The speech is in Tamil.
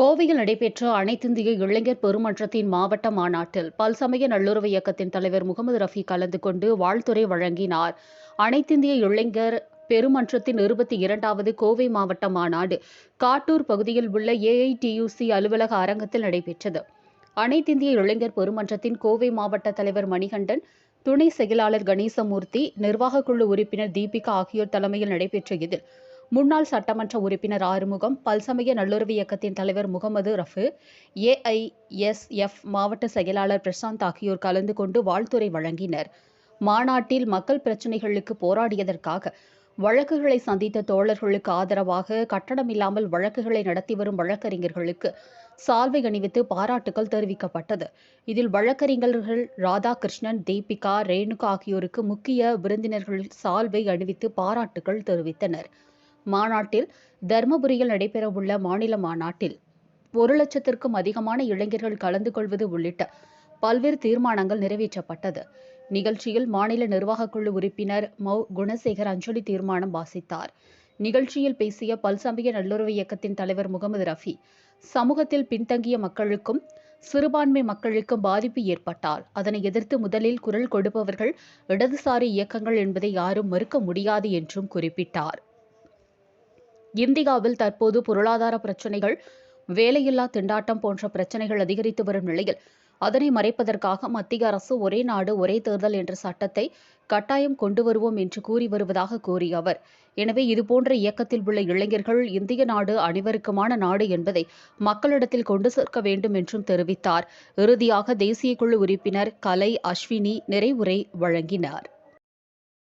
கோவையில் நடைபெற்ற அனைத்திந்திய இளைஞர் பெருமன்றத்தின் மாவட்ட மாநாட்டில் பல்சமய நல்லுறவு இயக்கத்தின் தலைவர் முகமது ரஃபி கலந்து கொண்டு வாழ்த்துரை வழங்கினார். அனைத்திந்திய இளைஞர் பெருமன்றத்தின் இருபத்தி இரண்டாவது கோவை மாவட்ட மாநாடு காட்டூர் பகுதியில் உள்ள ஏஐடியூசி அலுவலக அரங்கத்தில் நடைபெற்றது. அனைத்திந்திய இளைஞர் பெருமன்றத்தின் கோவை மாவட்ட தலைவர் மணிகண்டன் துணை செயலாளர் கணேசமூர்த்தி நிர்வாகக்குழு உறுப்பினர் தீபிகா ஆகியோர் தலைமையில் நடைபெற்ற இதில் முன்னாள் சட்டமன்ற உறுப்பினர் ஆறுமுகம் பல்சமய நல்லுறவு இயக்கத்தின் தலைவர் முகமது ரஃபு ஏஐஎஸ்எஃப் மாவட்ட செயலாளர் பிரசாந்த் ஆகியோர் கலந்து கொண்டு வாழ்த்துரை வழங்கினர். மாநாட்டில் மக்கள் பிரச்சினைகளுக்கு போராடியதற்காக வழக்குகளை சந்தித்த தோழர்களுக்கு ஆதரவாக கட்டணமில்லாமல் வழக்குகளை நடத்தி வரும் வழக்கறிஞர்களுக்கு சால்வை அணிவித்து பாராட்டுகள் தெரிவிக்கப்பட்டது. இதில் வழக்கறிஞர்கள் ராதாகிருஷ்ணன் தீபிகா ரேணுகா ஆகியோருக்கு முக்கிய விருந்தினர்கள் சால்வை அணிவித்து பாராட்டுகள் தெரிவித்தனர். மாநாட்டில் தர்மபுரியில் நடைபெறவுள்ள மாநில மாநாட்டில் ஒரு லட்சத்திற்கும் அதிகமான இளைஞர்கள் கலந்து கொள்வது உள்ளிட்ட பல்வேறு தீர்மானங்கள் நிறைவேற்றப்பட்டது. நிகழ்ச்சியில் மாநில நிர்வாகக்குழு உறுப்பினர் மௌ. குணசேகர் அஞ்சலி தீர்மானம் வாசித்தார். நிகழ்ச்சியில் பேசிய பல்சமய நல்லுறவு இயக்கத்தின் தலைவர் முகமது ரஃபி சமூகத்தில் பின்தங்கிய மக்களுக்கும் சிறுபான்மை மக்களுக்கும் பாதிப்பு ஏற்பட்டால் அதனை எதிர்த்து முதலில் குரல் கொடுப்பவர்கள் இடதுசாரி இயக்கங்கள் என்பதை யாரும் மறுக்க முடியாது என்றும் குறிப்பிட்டார். இந்தியாவில் தற்போது பொருளாதார பிரச்சினைகள் வேலையில்லா திண்டாட்டம் போன்ற பிரச்சினைகள் அதிகரித்து வரும் நிலையில் அதனை மறைப்பதற்காக மத்திய அரசு ஒரே நாடு ஒரே தேர்தல் என்ற சட்டத்தை கட்டாயம் கொண்டு வருவோம் என்று கூறி வருவதாக கூறிய அவர். எனவே இதுபோன்ற இயக்கத்தில் உள்ள இளைஞர்கள் இந்திய நாடு அனைவருக்குமான நாடு என்பதை மக்களிடத்தில் கொண்டு சேர்க்க வேண்டும் என்றும் தெரிவித்தார். இறுதியாக தேசிய குழு உறுப்பினர் கலை அஸ்வினி நிறைவுரை வழங்கினார்.